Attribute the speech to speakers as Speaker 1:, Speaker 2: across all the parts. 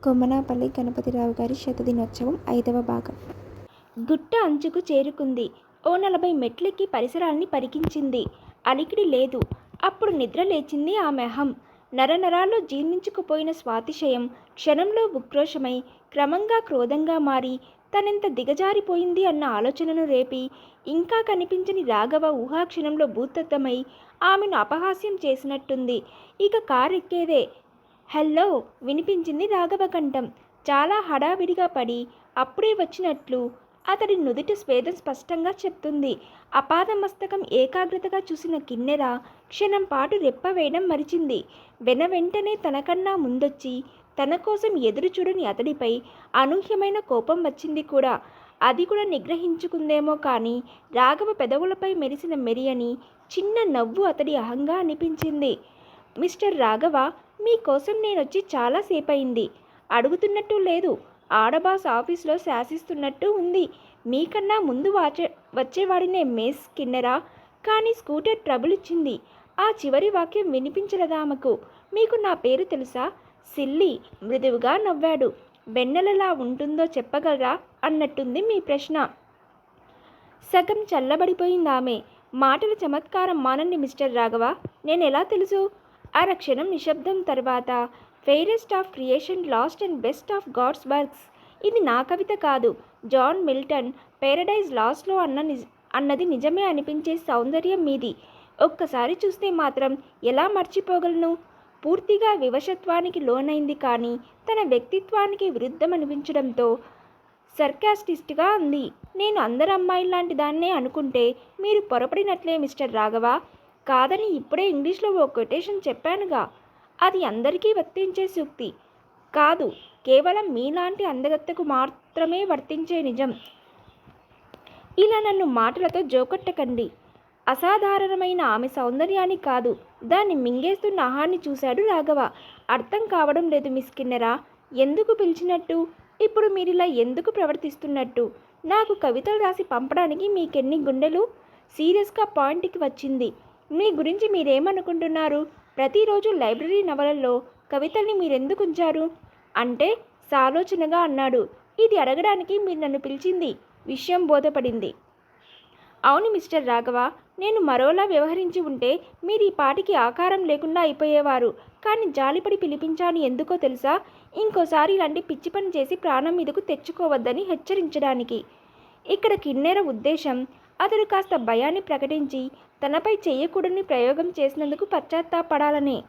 Speaker 1: కొమ్మనాపల్లి గణపతిరావు గారి శతదినోత్సవం ఐదవ భాగం.
Speaker 2: గుట్ట అంచుకు చేరుకుంది. ఓ నలభై మెట్లెక్కి పరిసరాల్ని పరికించింది. అలికిడి లేదు. అప్పుడు నిద్ర లేచింది ఆమె అహం. నరనరాల్లో జీర్ణించుకుపోయిన స్వాతిశయం క్షణంలో ఉక్రోషమై క్రమంగా క్రోధంగా మారి తనెంత దిగజారిపోయింది అన్న ఆలోచనను రేపి ఇంకా కనిపించని రాఘవ ఊహాక్షణంలో భూతద్దమై ఆమెను అపహాస్యం చేసినట్టుంది. ఇక కారెక్కేదే. హలో వినిపించింది రాఘవ కంఠం. చాలా హడావిడిగా పడి అప్పుడే వచ్చినట్లు అతడి నుదుటి స్వేదం స్పష్టంగా చెప్తుంది. అపాదమస్తకం ఏకాగ్రతగా చూసిన కిన్నెర క్షణం పాటు రెప్ప వేయడం మరిచింది. వెన వెంటనే తనకన్నా ముందొచ్చి తన కోసం ఎదురు చూడని అతడిపై అనూహ్యమైన కోపం వచ్చింది కూడా. అది కూడా నిగ్రహించుకుందేమో కానీ రాఘవ పెదవులపై మెరిసిన మెరియని చిన్న నవ్వు అతడి అహంగా అనిపించింది. మిస్టర్ రాఘవ మీకోసం నేనొచ్చి చాలాసేపు అయింది అడుగుతున్నట్టు లేదు. ఆడబాస్ ఆఫీస్లో శాసిస్తున్నట్టు ఉంది. మీకన్నా ముందు వాచే వచ్చేవాడినే మేస్ కిన్నెరా. కానీ స్కూటర్ ట్రబుల్ ఇచ్చింది ఆ చివరి వాక్యం వినిపించలేదా ఆమెకు? మీకు నా పేరు తెలుసా? సిల్లి మృదువుగా నవ్వాడు. వెన్నెలలా ఉంటుందో చెప్పగలరా? అన్నట్టుంది మీ ప్రశ్న. సగం చల్లబడిపోయింది ఆమె మాటల చమత్కారం మానండి మిస్టర్ రాఘవ. నేను ఎలా తెలుసు? ఆరక్షణం నిశ్శబ్దం తర్వాత fairest of creation last and best of God's works. ఇది నా కవిత కాదు. జాన్ మిల్టన్ పేరడైజ్ లాస్ట్లో అన్న నిజ అన్నది నిజమే అనిపించే సౌందర్యం మీది. ఒక్కసారి చూస్తే మాత్రం ఎలా మర్చిపోగలను? పూర్తిగా వివశత్వానికి లోనైంది కానీ తన వ్యక్తిత్వానికి విరుద్ధం అనిపించడంతో సర్కాస్టిస్ట్గా అంది నేను అందరు అమ్మాయిలాంటి దాన్నే అనుకుంటే మీరు పొరపడినట్లే మిస్టర్ రాఘవ. కాదని ఇప్పుడే ఇంగ్లీష్లో ఓ కొటేషన్ చెప్పానుగా. అది అందరికీ వర్తించే సూక్తి. కాదు కేవలం మీలాంటి అందగత్తకు మాత్రమే వర్తించే నిజం. ఇలా నన్ను మాటలతో జోకొట్టకండి. అసాధారణమైన ఆమె సౌందర్యాన్ని కాదు దాన్ని మింగేస్తున్న ఆహాన్ని చూశాడు రాఘవ. అర్థం కావడం లేదు మిస్ కిన్నెరా. ఎందుకు పిలిచినట్టు? ఇప్పుడు మీరిలా ఎందుకు ప్రవర్తిస్తున్నట్టు? నాకు కవితలు రాసి పంపడానికి మీకెన్ని గుండెలు? సీరియస్గా పాయింట్కి వచ్చింది. మీ గురించి మీరేమనుకుంటున్నారు? ప్రతిరోజు లైబ్రరీ నవలల్లో కవితల్ని మీరెందుకు ఉంచారు? అంటే సాలోచనగా అన్నాడు. ఇది అడగడానికి మీరు నన్ను పిలిచింది విషయం బోధపడింది. అవును మిస్టర్ రాఘవ నేను మరోలా వ్యవహరించి ఉంటే మీరు ఈ పాటికి ఆకారం లేకుండా అయిపోయేవారు. కానీ జాలిపడి పిలిపించాను ఎందుకో తెలుసా? ఇంకోసారి ఇలాంటి పిచ్చి పని చేసి ప్రాణం మీదకు తెచ్చుకోవద్దని హెచ్చరించడానికి. ఇక్కడ కిన్నెర ఉద్దేశం అతడు కాస్త భయాన్ని ప్రకటించి తనపై చేయకూడని ప్రయోగం చేసినందుకు పశ్చాత్తాపడాలని.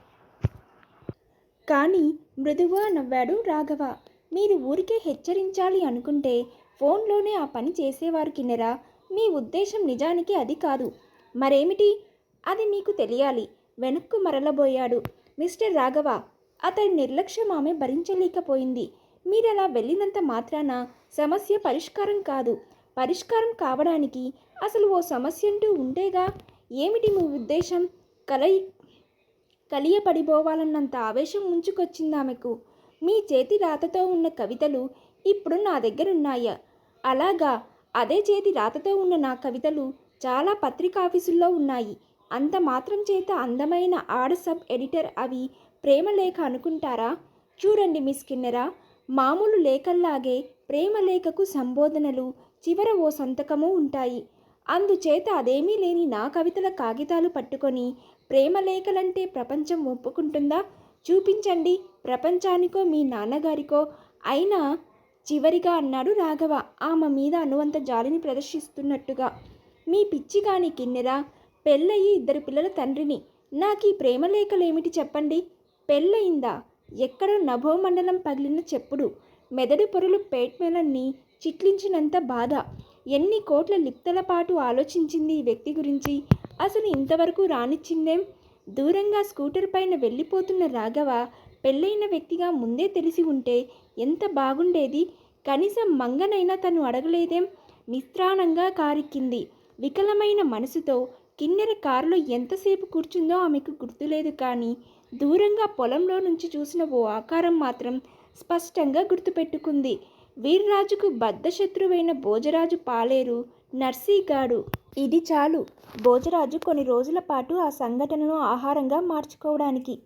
Speaker 2: కానీ మృదువుగా నవ్వాడు రాఘవ. మీరు ఊరికే హెచ్చరించాలి అనుకుంటే ఫోన్లోనే ఆ పని చేసేవారు కిన్నెరా. మీ ఉద్దేశం నిజానికి అది కాదు. మరేమిటి? అది మీకు తెలియాలి. వెనక్కు మరలబోయాడు మిస్టర్ రాఘవ. అతడి నిర్లక్ష్యం ఆమె భరించలేకపోయింది. మీరలా వెళ్ళినంత మాత్రాన సమస్య పరిష్కారం కాదు. పరిష్కారం కావడానికి అసలు ఓ సమస్య అంటూ ఉంటేగా ఏమిటి మీ ఉద్దేశం? కలయి కలియపడిపోవాలన్నంత ఆవేశం ముంచుకొచ్చింది ఆమెకు. మీ చేతి రాతతో ఉన్న కవితలు ఇప్పుడు నా దగ్గరున్నాయా అలాగా అదే చేతి రాతతో ఉన్న నా కవితలు చాలా పత్రికాఫీసుల్లో ఉన్నాయి. అంత మాత్రం చేత అందమైన ఆడ సబ్ ఎడిటర్ అవి ప్రేమ లేఖ అనుకుంటారా? చూడండి మిస్ కిన్నెరా మామూలు లేఖల్లాగే ప్రేమ లేఖకు సంబోధనలు చివర ఓ సంతకము ఉంటాయి. అందుచేత అదేమీ లేని నా కవితల కాగితాలు పట్టుకొని ప్రేమ లేఖలంటే ప్రపంచం ఒప్పుకుంటుందా? చూపించండి. ప్రపంచానికో మీ నాన్నగారికో. అయినా చివరిగా అన్నాడు రాఘవ. ఆమె మీద అనువంత జాలిని ప్రదర్శిస్తున్నట్టుగా. మీ పిచ్చి కాని కిన్నెరా పెళ్ళయి ఇద్దరు పిల్లల తండ్రిని. నాకు ఈ ప్రేమలేఖలేమిటి చెప్పండి? పెళ్ళయిందా? ఎక్కడో నభోమండలం పగిలిన చెప్పుడు. మెదడు పొరలు పేట్మెలన్ని చిట్లించినంత బాధ. ఎన్ని కోట్ల లిప్తల పాటు ఆలోచించింది ఈ వ్యక్తి గురించి? అసలు ఇంతవరకు రానిచ్చిందేం? దూరంగా స్కూటర్ పైన వెళ్ళిపోతున్న రాఘవ పెళ్ళైన వ్యక్తిగా ముందే తెలిసి ఉంటే ఎంత బాగుండేది? కనీసం మంగనైనా తను అడగలేదేం? నిస్త్రాణంగా కారెక్కింది. వికలమైన మనసుతో కిన్నెర కారులో ఎంతసేపు కూర్చుందో ఆమెకు గుర్తులేదు కానీ దూరంగా పొలంలో నుంచి చూసిన ఓ ఆకారం మాత్రం స్పష్టంగా గుర్తుపెట్టుకుంది. వీర్రాజుకు బద్ధశత్రువైన భోజరాజు పాలేరు నర్సీగాడు. ఇది చాలు. భోజరాజు కొన్ని రోజుల పాటు ఆ సంఘటనను ఆహారంగా మార్చుకోవడానికి.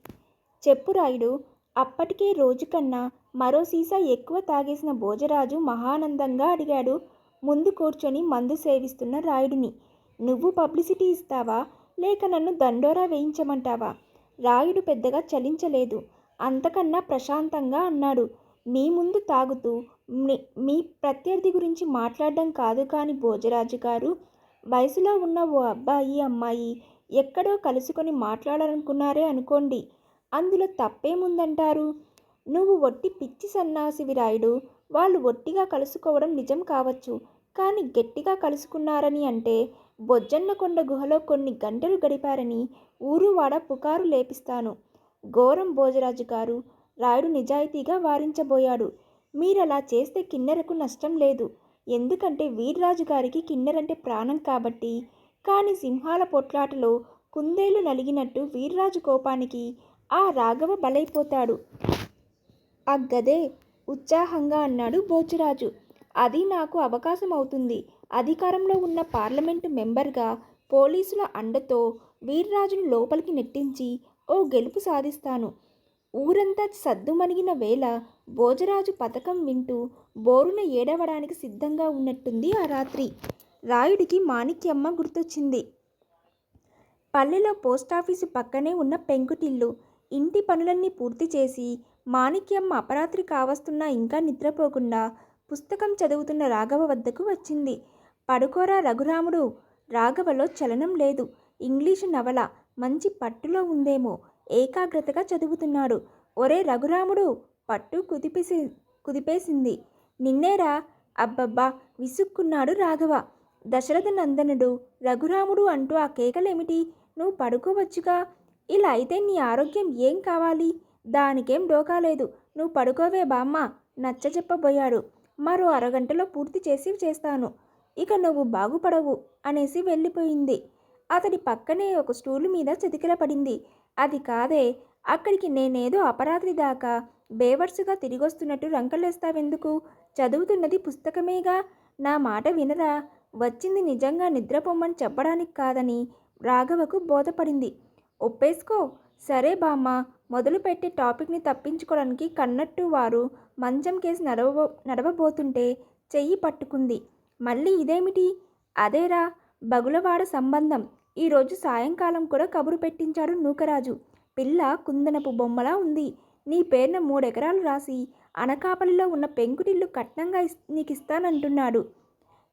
Speaker 2: చెప్పురాయుడు అప్పటికే రోజు కన్నా మరో సీసా ఎక్కువ తాగేసిన భోజరాజు మహానందంగా అడిగాడు. ముందు కూర్చొని మందు సేవిస్తున్న రాయుడిని. నువ్వు పబ్లిసిటీ ఇస్తావా? లేక నన్ను దండోరా వేయించమంటావా? రాయుడు పెద్దగా చలించలేదు. అంతకన్నా ప్రశాంతంగా అన్నాడు. మీ ముందు తాగుతూ మీ మీ ప్రత్యర్థి గురించి మాట్లాడడం కాదు కానీ భోజరాజు గారు వయసులో ఉన్న ఓ అబ్బాయి అమ్మాయి ఎక్కడో కలుసుకొని మాట్లాడాలనుకున్నారే అనుకోండి అందులో తప్పేముందంటారు? నువ్వు ఒట్టి పిచ్చి సన్నాసివి రాయుడు వాళ్ళు ఒట్టిగా కలుసుకోవడం నిజం కావచ్చు కానీ గట్టిగా కలుసుకున్నారని అంటే బొజ్జన్నకొండ గుహలో కొన్ని గంటలు గడిపారని ఊరువాడ పుకారు లేపిస్తాను. ఘోరం భోజరాజు గారు రాయుడు నిజాయితీగా వారించబోయాడు. మీరలా చేస్తే కిన్నెరకు నష్టం లేదు. ఎందుకంటే వీర్రాజు గారికి కిన్నెరంటే ప్రాణం కాబట్టి. కానీ సింహాల పొట్లాటలో కుందేలు నలిగినట్టు వీర్రాజు కోపానికి ఆ రాఘవ బలైపోతాడు. అగ్గదే ఉత్సాహంగా అన్నాడు బోచురాజు అది నాకు అవకాశం అవుతుంది అధికారంలో ఉన్న పార్లమెంటు మెంబర్గా పోలీసుల అండతో వీర్రాజును లోపలికి నెట్టించి ఓ గెలుపు సాధిస్తాను. ఊరంతా సద్దుమణిగిన వేళ భోజరాజు పథకం వింటూ బోరున ఏడవడానికి సిద్ధంగా ఉన్నట్టుంది ఆ రాత్రి. రాయుడికి మాణిక్యమ్మ గుర్తొచ్చింది. పల్లెలో పోస్టాఫీసు పక్కనే ఉన్న పెంకుటిల్లు ఇంటి పనులన్నీ పూర్తి చేసి మాణిక్యమ్మ అపరాత్రి కావస్తున్నా ఇంకా నిద్రపోకుండా పుస్తకం చదువుతున్న రాఘవ వద్దకు వచ్చింది. పడుకోరా రఘురాముడు రాఘవలో చలనం లేదు. ఇంగ్లీషు నవల మంచి పట్టులో ఉందేమో ఏకాగ్రతగా చదువుతున్నాడు. ఒరే రఘురాముడు! పట్టు కుదిపేసి కుదిపేసింది. నిన్నేరా? అబ్బబ్బా! విసుక్కున్నాడు రాఘవ. దశరథ నందనుడు రఘురాముడు అంటూ ఆ కేకలేమిటి? నువ్వు పడుకోవచ్చుగా? ఇలా అయితే నీ ఆరోగ్యం ఏం కావాలి? దానికేం డోకాలేదు నువ్వు పడుకోవే బామ్మ! నచ్చ చెప్పబోయాడు. మరో అరగంటలో పూర్తి చేసి చేస్తాను. ఇక నువ్వు బాగుపడవు అనేసి వెళ్ళిపోయింది. అతడి పక్కనే ఒక స్టూలు మీద చతికిల పడింది అది కాదే అక్కడికి నేనేదో అపరాత్రి దాకా. బేవర్సుగా తిరిగొస్తున్నట్టు రంకలేస్తావెందుకు? చదువుతున్నది పుస్తకమేగా? నా మాట వినరా? వచ్చింది నిజంగా నిద్రపోమ్మని చెప్పడానికి కాదని రాఘవకు బోధపడింది. ఒప్పేసుకో. సరే బామ్మ మొదలుపెట్టే టాపిక్ని తప్పించుకోవడానికి కన్నట్టు వారు మంచం కేసి నడవ నడవబోతుంటే చెయ్యి పట్టుకుంది. మళ్ళీ ఇదేమిటి? అదేరా బగులవాడ సంబంధం. ఈరోజు సాయంకాలం కూడా కబురు పెట్టించాడు నూకరాజు. పిల్ల కుందనపు బొమ్మలా ఉంది. నీ పేరున మూడెకరాలు రాసి అనకాపల్లిలో ఉన్న పెంకుటిల్లు కట్నంగా ఇస్ నీకు ఇస్తానంటున్నాడు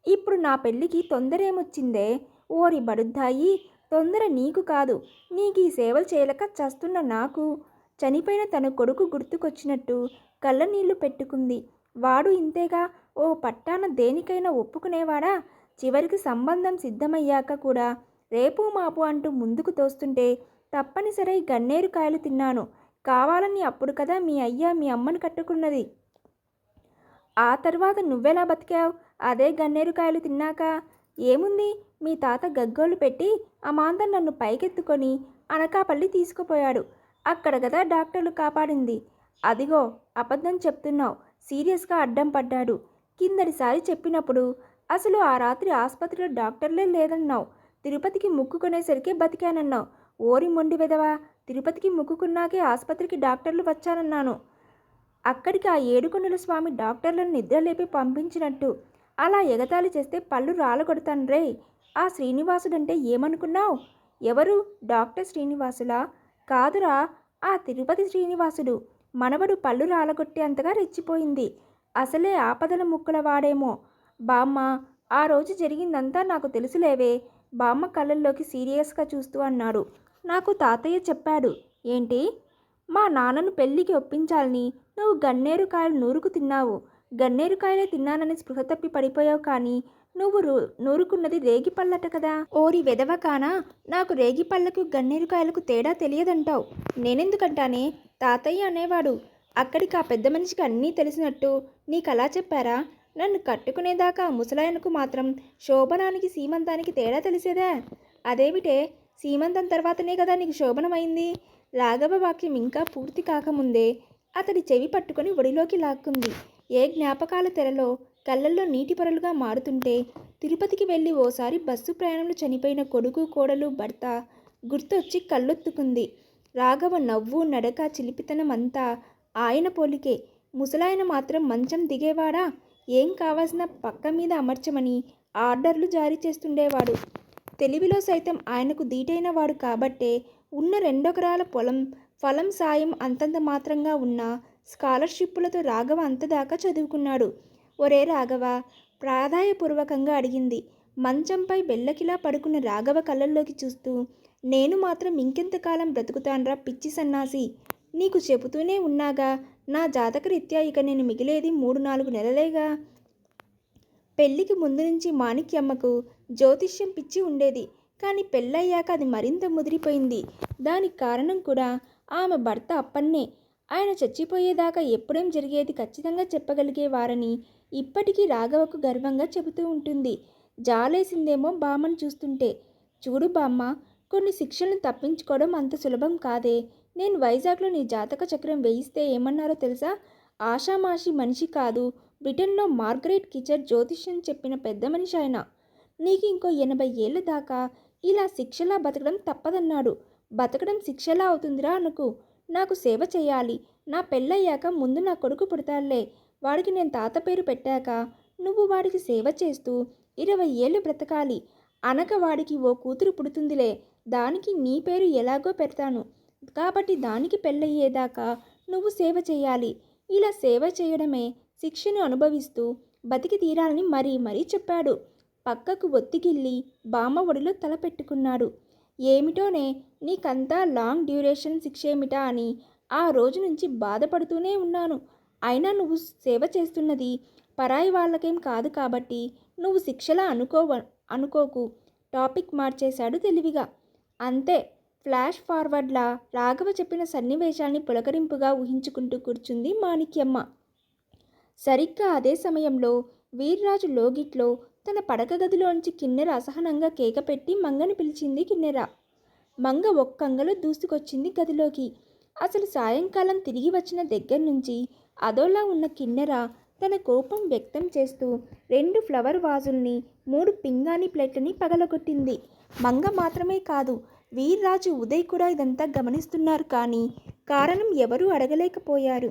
Speaker 2: ఇప్పుడు నా పెళ్ళికి తొందర ఏమొచ్చిందే ఓరి బడుద్దాయి తొందర నీకు కాదు. నీకు ఈ సేవలు చేయలేక చస్తున్న నాకు. చనిపోయిన తన కొడుకు గుర్తుకొచ్చినట్టు కళ్ళ నీళ్ళు పెట్టుకుంది. వాడు ఇంతేగా ఓ పట్టాన దేనికైనా ఒప్పుకునేవాడా? చివరికి సంబంధం సిద్ధమయ్యాక కూడా రేపు మాపు అంటూ ముందుకు తోస్తుంటే తప్పనిసరి గన్నేరు కాయలు తిన్నాను. కావాలని అప్పుడు కదా మీ అయ్య మీ అమ్మను కట్టుకున్నది. ఆ తర్వాత నువ్వెలా బతికావు? అదే గన్నేరు కాయలు తిన్నాక? ఏముంది? మీ తాత గగ్గోలు పెట్టి అమాంతం నన్ను పైకెత్తుకొని అనకాపల్లి తీసుకుపోయాడు. అక్కడ కదా డాక్టర్లు కాపాడింది. అదిగో అబద్ధం చెప్తున్నావు. సీరియస్గా అడ్డం పడ్డాడు. కిందటిసారి చెప్పినప్పుడు అసలు ఆ రాత్రి ఆసుపత్రిలో డాక్టర్లే లేదన్నావు. తిరుపతికి ముక్కుకునేసరికి బతికానన్నావు. ఓరి మొండి వెదవా తిరుపతికి ముక్కుకున్నాకే ఆసుపత్రికి డాక్టర్లు వచ్చానన్నాను. అక్కడికి ఆ ఏడుకొండల స్వామి డాక్టర్లను నిద్రలేపి పంపించినట్టు. అలా ఎగతాళి చేస్తే పళ్ళు రాలగొడతాను రే. ఆ శ్రీనివాసుడంటే ఏమనుకున్నావు? ఎవరు? డాక్టర్ శ్రీనివాసులా? కాదురా ఆ తిరుపతి శ్రీనివాసుడు. మనవడు పళ్ళు రాలగొట్టేంతగా రెచ్చిపోయింది. అసలే ఆపదల ముక్కుల వాడేమో. బామ్మ ఆ రోజు జరిగిందంతా నాకు తెలుసులేవే. బామ్మ కళ్ళల్లోకి సీరియస్గా చూస్తూ అన్నాడు. నాకు తాతయ్య చెప్పాడు. ఏంటి? మా నాన్నను పెళ్ళికి ఒప్పించాలని నువ్వు గన్నేరు కాయలు నూరుకు తిన్నావు. గన్నేరు కాయలే తిన్నానని స్పృహ తప్పి పడిపోయావు కానీ నువ్వు రూ నూరుకున్నది రేగి పళ్ళట కదా? ఓరి వెదవ కానా నాకు రేగి పళ్ళకు గన్నేరు కాయలకు తేడా తెలియదంటావు. నేనెందుకంటానే? తాతయ్య అనేవాడు. అక్కడికి ఆ పెద్ద మనిషికి అన్నీ తెలిసినట్టు. నీకు అలా చెప్పారా? నన్ను కట్టుకునేదాకా ముసలాయనకు మాత్రం శోభనానికి సీమంతానికి తేడా తెలిసేదా? అదేమిటే? సీమంతం తర్వాతనే కదా నీకు శోభనమైంది? రాఘవ వాక్యం ఇంకా పూర్తి కాకముందే అతడి చెవి పట్టుకొని ఒడిలోకి లాక్కుంది. ఏ జ్ఞాపకాల తెరలో కళ్ళల్లో నీటి పొరలుగా మారుతుంటే తిరుపతికి వెళ్ళి ఓసారి బస్సు ప్రయాణంలో చనిపోయిన కొడుకు కోడలు భర్త గుర్తొచ్చి కళ్ళొత్తుకుంది. రాఘవ నవ్వు నడక చిలిపితనం అంతా ఆయన పోలికే. ముసలాయన మాత్రం మంచం దిగేవాడా? ఏం కావాల్సిన పక్క మీద అమర్చమని ఆర్డర్లు జారీ చేస్తుండేవాడు. తెలివిలో సైతం ఆయనకు దీటైన వాడు కాబట్టే ఉన్న రెండొకరాల పొలం ఫలం సాయం అంతంత మాత్రంగా ఉన్న స్కాలర్షిప్పులతో రాఘవ అంతదాకా చదువుకున్నాడు. ఒరే రాఘవ! ప్రాధాయపూర్వకంగా అడిగింది. మంచంపై బెల్లకిలా పడుకున్న రాఘవ కళ్ళల్లోకి చూస్తూ నేను మాత్రం ఇంకెంతకాలం బ్రతుకుతాన్రా పిచ్చి సన్నాసి! నీకు చెబుతూనే ఉన్నాగా నా జాతకరీత్యా ఇక నేను మిగిలేది మూడు నాలుగు నెలలేగా. పెళ్ళికి ముందు నుంచి మాణిక్యమ్మకు జ్యోతిష్యం పిచ్చి ఉండేది. కానీ పెళ్ళయ్యాక అది మరింత ముదిరిపోయింది. దానికి కారణం కూడా ఆమె భర్త అప్పన్నే. ఆయన చచ్చిపోయేదాకా ఎప్పుడేం జరిగేది ఖచ్చితంగా చెప్పగలిగేవారని ఇప్పటికీ రాఘవకు గర్వంగా చెబుతూ ఉంటుంది. జాలేసిందేమో బామ్మను చూస్తుంటే. చూడు బామ్మ కొన్ని శిక్షలను తప్పించుకోవడం అంత సులభం కాదే. నేను వైజాగ్లో నీ జాతక చక్రం వేయిస్తే ఏమన్నారో తెలుసా? ఆషామాషి మనిషి కాదు. బ్రిటన్లో మార్గరెట్ కిచర్ జ్యోతిష్యం చెప్పిన పెద్ద మనిషి ఆయన. నీకు ఇంకో ఎనభై ఏళ్ళ దాకా ఇలా శిక్షలా బతకడం తప్పదన్నాడు. బతకడం శిక్షలా అవుతుందిరా అనుకు. నాకు సేవ చేయాలి. నా పెళ్ళయ్యాక ముందు నా కొడుకు పుడతాడులే. వాడికి నేను తాత పేరు పెట్టాక నువ్వు వాడికి సేవ చేస్తూ ఇరవై ఏళ్ళు బ్రతకాలి. అనక వాడికి ఓ కూతురు పుడుతుందిలే. దానికి నీ పేరు ఎలాగో పెడతాను. కాబట్టి దానికి పెళ్ళయ్యేదాకా నువ్వు సేవ చేయాలి. ఇలా సేవ చేయడమే శిక్షను అనుభవిస్తూ బతికి తీరాలని మరీ మరీ చెప్పాడు. పక్కకు ఒత్తిగిల్లి బామ్మ ఒడిలో తల పెట్టుకున్నాడు. ఏమిటోనే నీకంతా లాంగ్ డ్యూరేషన్ శిక్ష ఏమిటా అని ఆ రోజు నుంచి బాధపడుతూనే ఉన్నాను. అయినా నువ్వు సేవ చేస్తున్నది పరాయి వాళ్ళకేం కాదు కాబట్టి నువ్వు శిక్షలా అనుకోవ అనుకోకు. టాపిక్ మార్చేశాడు తెలివిగా. అంతే. ఫ్లాష్ ఫార్వర్డ్లా రాఘవ చెప్పిన సన్నివేశాల్ని పులకరింపుగా ఊహించుకుంటూ కూర్చుంది మాణిక్యమ్మ. సరిగ్గా అదే సమయంలో వీర్రాజు లోగిట్లో తన పడక గదిలోంచి కిన్నెర అసహనంగా కేక పెట్టి మంగని పిలిచింది కిన్నెర. మంగ ఒక్కంగలో దూసుకొచ్చింది గదిలోకి. అసలు సాయంకాలం తిరిగి వచ్చిన దగ్గర నుంచి అదోలా ఉన్న కిన్నెర తన కోపం వ్యక్తం చేస్తూ రెండు ఫ్లవర్ వాజుల్ని మూడు పింగాణి ప్లేట్లని పగలగొట్టింది. మంగ మాత్రమే కాదు వీర్రాజు ఉదయ్ కూడా ఇదంతా గమనిస్తున్నారు కానీ కారణం ఎవరూ అడగలేకపోయారు.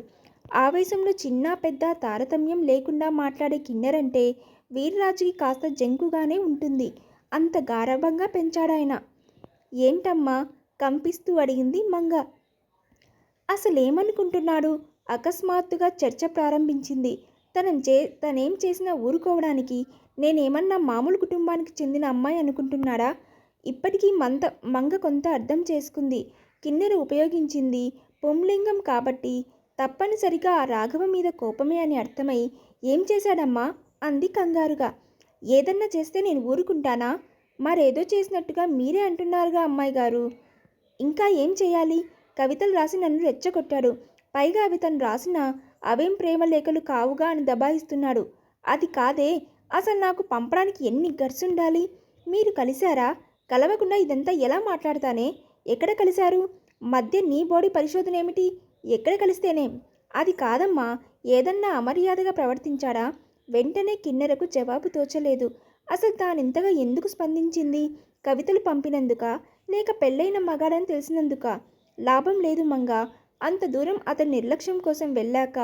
Speaker 2: ఆవేశంలో చిన్న పెద్ద తారతమ్యం లేకుండా మాట్లాడే కిన్నెరంటే వీర్రాజుకి కాస్త జంకుగానే ఉంటుంది. అంత గారవంగా పెంచాడాయన. ఏంటమ్మా? కంపిస్తూ అడిగింది మంగ. అసలేమనుకుంటున్నాడు? అకస్మాత్తుగా చర్చ ప్రారంభించింది. తనం చే తనేం చేసినా ఊరుకోవడానికి నేనేమన్నా మామూలు కుటుంబానికి చెందిన అమ్మాయి అనుకుంటున్నాడా? ఇప్పటికీ మంత మంగ కొంత అర్థం చేసుకుంది. కిన్నెర ఉపయోగించింది. పుంలింగం కాబట్టి తప్పనిసరిగా ఆ రాఘవ మీద కోపమే అని అర్థమై ఏం చేశాడమ్మా? అంది కంగారుగా. ఏదన్నా చేస్తే నేను ఊరుకుంటానా? మరేదో చేసినట్టుగా మీరే అంటున్నారుగా అమ్మాయి గారు. ఇంకా ఏం చేయాలి? కవితలు రాసి నన్ను రెచ్చగొట్టాడు. పైగా అవి తను రాసిన అవేం ప్రేమ లేఖలు కావుగా అని దబాయిస్తున్నాడు. అది కాదే అసలు నాకు పంపడానికి ఎన్ని గర్సుండాలి మీరు కలిశారా? కలవకుండా ఇదంతా ఎలా మాట్లాడతానే? ఎక్కడ కలిశారు? మధ్య నీ బాడీ పరిశోధన ఏమిటి? ఎక్కడ కలిస్తేనే? అది కాదమ్మా ఏదన్నా అమర్యాదగా ప్రవర్తించాడా? వెంటనే కిన్నెరకు జవాబు తోచలేదు. అసలు తానింతగా ఎందుకు స్పందించింది? కవితలు పంపినందుక? లేక పెళ్ళైన మగాడని తెలిసినందుక? లాభం లేదు మంగ. అంత దూరం అతని నిర్లక్ష్యం కోసం వెళ్ళాక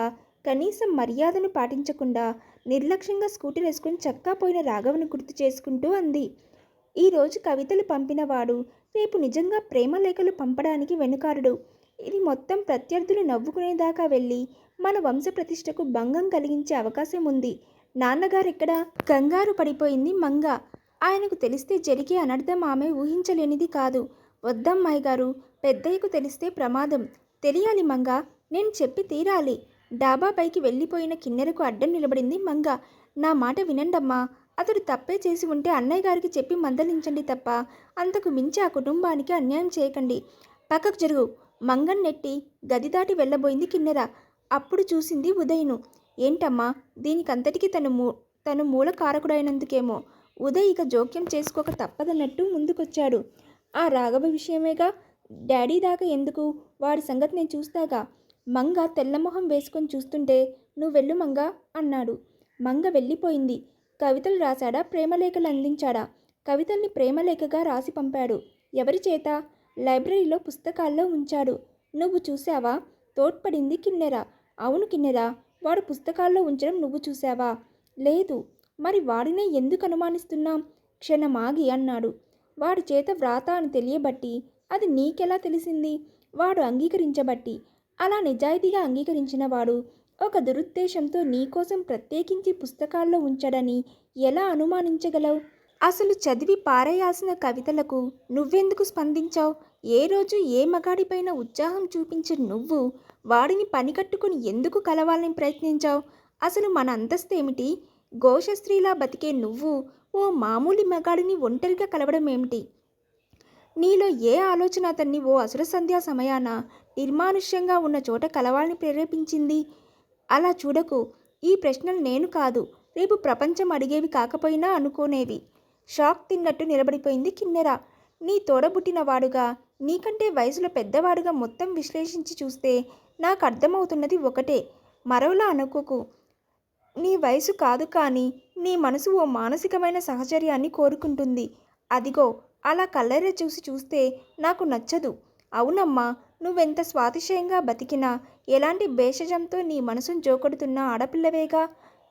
Speaker 2: కనీసం మర్యాదను పాటించకుండా నిర్లక్ష్యంగా స్కూటీ వేసుకుని చక్కా పోయిన రాఘవను గుర్తు చేసుకుంటూ అంది. ఈరోజు కవితలు పంపినవాడు రేపు నిజంగా ప్రేమ లేఖలు పంపడానికి వెనుకారుడు ఇది మొత్తం ప్రత్యర్థులు నవ్వుకునేదాకా వెళ్ళి మన వంశ ప్రతిష్టకు భంగం కలిగించే అవకాశం ఉంది. నాన్నగారిక్కడ? కంగారు పడిపోయింది మంగ. ఆయనకు తెలిస్తే జరిగే అనర్థం ఆమె ఊహించలేనిది కాదు. వద్దమ్మాయి గారు పెద్దయ్యకు తెలిస్తే ప్రమాదం. తెలియాలి మంగ నేను చెప్పి తీరాలి. డాబాపైకి వెళ్ళిపోయిన కిన్నెరకు అడ్డం నిలబడింది మంగ. నా మాట వినండమ్మా. అతడు తప్పే చేసి ఉంటే అన్నయ్య గారికి చెప్పి మందలించండి తప్ప అంతకు మించి ఆ కుటుంబానికి అన్యాయం చేయకండి. పక్కకు జరుగు. మంగన్ నెట్టి గది దాటి వెళ్ళబోయింది కిన్నెర. అప్పుడు చూసింది ఉదయ్ను. ఏంటమ్మా దీనికంతటికీ తను మూ తను మూల కారకుడైనందుకేమో? ఉదయ్ ఇక జోక్యం చేసుకోక తప్పదన్నట్టు ముందుకొచ్చాడు. ఆ రాఘవ విషయమేగా? డాడీ దాకా ఎందుకు? వాడి సంగతి నేను చూస్తాగా? మంగ తెల్లమొహం వేసుకొని చూస్తుంటే నువ్వు వెళ్ళు మంగ అన్నాడు. మంగ వెళ్ళిపోయింది. కవితలు రాశాడా? ప్రేమలేఖలు అందించాడా? కవితల్ని ప్రేమలేఖగా రాసి పంపాడు. ఎవరి చేత? లైబ్రరీలో పుస్తకాల్లో ఉంచాడు. నువ్వు చూసావా తోడ్పడింది కిన్నెర. అవును కిన్నెరా వాడు పుస్తకాల్లో ఉంచడం నువ్వు చూసావా లేదు. మరి వాడినే ఎందుకు అనుమానిస్తున్నాం? క్షణమాగి అన్నాడు. వాడి చేత వ్రాత అని తెలియబట్టి అది నీకెలా తెలిసింది? వాడు అంగీకరించబట్టి. అలా నిజాయితీగా అంగీకరించిన వాడు ఒక దురుద్దేశంతో నీకోసం ప్రత్యేకించి పుస్తకాల్లో ఉంచడని ఎలా అనుమానించగలవు? అసలు చదివి పారేయాల్సిన కవితలకు నువ్వెందుకు స్పందించావు? ఏ రోజు ఏ మగాడిపైన ఉత్సాహం చూపించిన నువ్వు వాడిని పనికట్టుకుని ఎందుకు కలవాలని ప్రయత్నించావు? అసలు మన అంతస్తు ఏమిటి? ఘోష స్త్రీలా బతికే నువ్వు ఓ మామూలు మగాడిని ఒంటరిగా కలవడం ఏమిటి? నీలో ఏ ఆలోచన అతన్ని ఓ అసుర సంధ్యా సమయాన నిర్మానుష్యంగా ఉన్న చోట కలవాలని ప్రేరేపించింది? అలా చూడకు. ఈ ప్రశ్నలు నేను కాదు. రేపు ప్రపంచం అడిగేవి కాకపోయినా అనుకోనేవి షాక్ తిన్నట్టు నిలబడిపోయింది కిన్నెర. నీ తోడబుట్టినవాడుగా నీకంటే వయసులో పెద్దవాడుగా మొత్తం విశ్లేషించి చూస్తే నాకు అర్థమవుతున్నది ఒకటే. మరోలా అనుకోకు. నీ వయసు కాదు కానీ నీ మనసు ఓ మానసికమైన సహచర్యాన్ని కోరుకుంటుంది. అదిగో అలా కల్లెర చూసి చూస్తే నాకు నచ్చదు. అవునమ్మా నువ్వెంత స్వాతిశయంగా బతికినా ఎలాంటి భేషజంతో నీ మనసును జోకొడుతున్న ఆడపిల్లవేగా?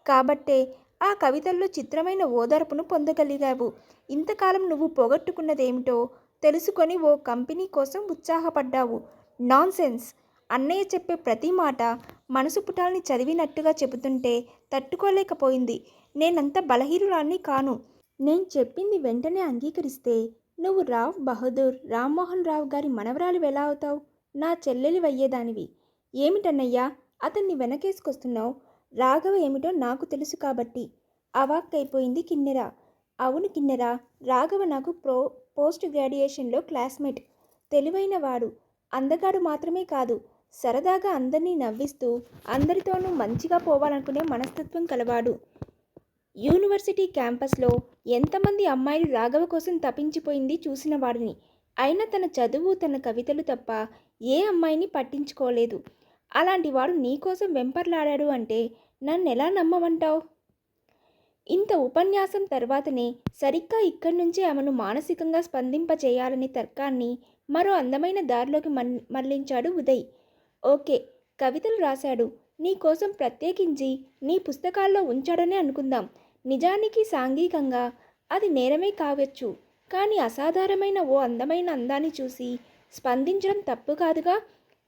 Speaker 2: కాబట్టే ఆ కవితల్లో చిత్రమైన ఓదార్పును పొందగలిగావు. ఇంతకాలం నువ్వు పోగొట్టుకున్నదేమిటో తెలుసుకొని ఓ కంపెనీ కోసం ఉత్సాహపడ్డావు. నాన్సెన్స్! అన్నయ్య చెప్పే ప్రతి మాట మనసు పుటాల్ని చదివినట్టుగా చెబుతుంటే తట్టుకోలేకపోయింది. నేనంత బలహీనురాన్ని కాను. నేను చెప్పింది వెంటనే అంగీకరిస్తే నువ్వు రావ్ బహదూర్ రామ్మోహన్ రావు గారి మనవరాలు ఎలా అవుతావు? నా చెల్లెలి అయ్యేదానివి ఏమిటన్నయ్యా అతన్ని వెనకేసుకొస్తున్నావు? రాఘవ ఏమిటో నాకు తెలుసు కాబట్టి. అవాక్కైపోయింది కిన్నెర. అవును కిన్నెర రాఘవ నాకు ప్రో పోస్ట్ గ్రాడ్యుయేషన్లో క్లాస్మేట్. తెలివైన వాడు. అందగాడు మాత్రమే కాదు. సరదాగా అందరినీ నవ్విస్తూ అందరితోనూ మంచిగా పోవాలనుకునే మనస్తత్వం కలవాడు. యూనివర్సిటీ క్యాంపస్లో ఎంతమంది అమ్మాయిలు రాఘవ కోసం తప్పించిపోయింది చూసిన వాడిని. అయినా తన చదువు తన కవితలు తప్ప ఏ అమ్మాయిని పట్టించుకోలేదు. అలాంటి వాడు నీకోసం వెంపర్లాడాడు అంటే నన్ను ఎలా నమ్మమంటావు? ఇంత ఉపన్యాసం తర్వాతనే సరిగ్గా ఇక్కడి నుంచే ఆమెను మానసికంగా స్పందింపచేయాలనే తర్కాన్ని మరో అందమైన దారిలోకి మన్ మళ్ళించాడు ఉదయ్. ఓకే కవితలు రాశాడు. నీ కోసం ప్రత్యేకించి నీ పుస్తకాల్లో ఉంచాడనే అనుకుందాం. నిజానికి సాంఘికంగా అది నేరమే కావచ్చు. కానీ అసాధారణమైన ఓ అందమైన అందాన్ని చూసి స్పందించడం తప్పు కాదుగా.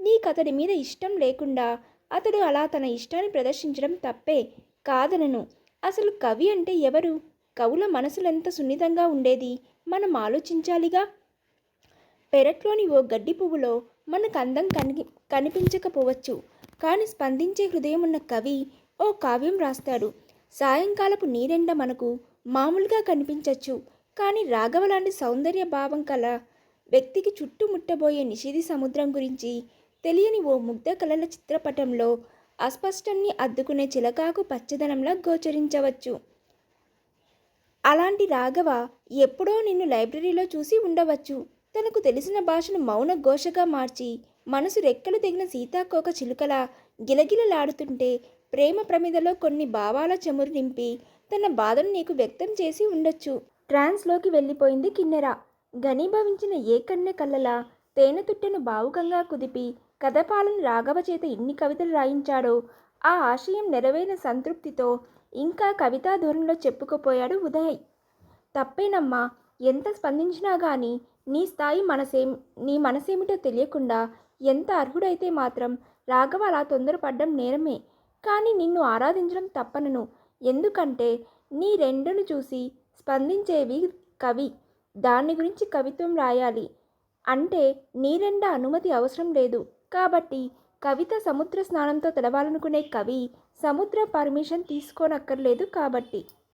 Speaker 2: నీకు అతడి మీద ఇష్టం లేకుండా అతడు అలా తన ఇష్టాన్ని ప్రదర్శించడం తప్పే కాదనను. అసలు కవి అంటే ఎవరు? కవుల మనసులెంత సున్నితంగా ఉండేది? మనం ఆలోచించాలిగా? పెరట్లోని ఓ గడ్డి పువ్వులో మనకు అందం కని కనిపించకపోవచ్చు. కానీ స్పందించే హృదయం ఉన్న కవి ఓ కావ్యం రాస్తాడు. సాయంకాలపు నీరెండ మనకు మామూలుగా కనిపించవచ్చు కానీ రాఘవ లాంటి సౌందర్య భావం కల వ్యక్తికి చుట్టుముట్టబోయే నిషిది సముద్రం గురించి తెలియని ఓ ముగ్ధ కళల చిత్రపటంలో అస్పష్టంని అద్దుకునే చిలకాకు పచ్చదనంలా గోచరించవచ్చు. అలాంటి రాఘవ ఎప్పుడో నిన్ను లైబ్రరీలో చూసి ఉండవచ్చు. తనకు తెలిసిన భాషను మౌన ఘోషగా మార్చి మనసు రెక్కలు తెగిన సీతాకోక చిలుకల గిలగిలలాడుతుంటే ప్రేమ ప్రమిదలో కొన్ని భావాల చెమురు నింపి తన బాధను నీకు వ్యక్తం చేసి ఉండొచ్చు. ట్రాన్స్లోకి వెళ్ళిపోయింది కిన్నెర. ఘనీభవించిన ఏ కన్నె కళ్ళలా తేనె తుట్టెను భావుకంగా కుదిపి కథపాలను రాఘవ చేత ఎన్ని కవితలు రాయించాడో? ఆ ఆశయం నెరవేరిన సంతృప్తితో ఇంకా కవితా ధోరణిలో చెప్పుకుపోయాడు ఉదయ్. తప్పేనమ్మా ఎంత స్పందించినా కానీ నీ స్థాయి మనసేం నీ మనసేమిటో తెలియకుండా ఎంత అర్హుడైతే మాత్రం రాఘవ అలా తొందరపడ్డం నేరమే. కానీ నిన్ను ఆరాధించడం తప్పనను. ఎందుకంటే నీ రెండును చూసి స్పందించేవి కవి. దాని గురించి కవిత్వం రాయాలి. అంటే నీరెండ అనుమతి అవసరం లేదు. కాబట్టి కవిత సముద్ర స్నానంతో తెలవాలనుకునే కవి సముద్ర పర్మిషన్ తీసుకోనక్కర్లేదు కాబట్టి